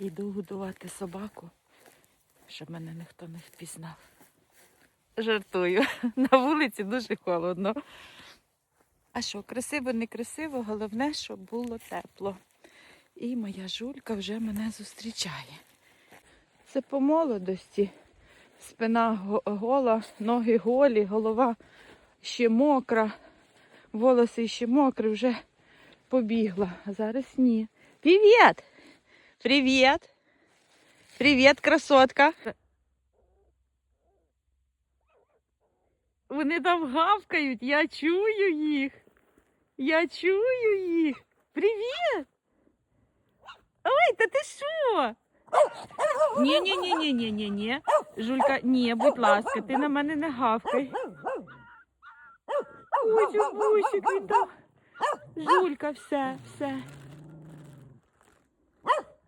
Йду годувати собаку, щоб мене ніхто не впізнав. Жартую. На вулиці дуже холодно. А що, красиво, не красиво, головне, щоб було тепло. І моя жулька вже мене зустрічає. Це по молодості. Спина гола, ноги голі, голова ще мокра, волоси ще мокрі, вже побігла. А зараз ні. Привіт! Привіт! Привіт, красотка! Вони там гавкають, я чую їх. Я чую їх. Привіт! Ой, та ти що? Ні, ні, ні, ні, ні, ні, ні. Жулька, ні, будь ласка, ти на мене не гавкай. Ой, бусик він там. Жулька, все, все.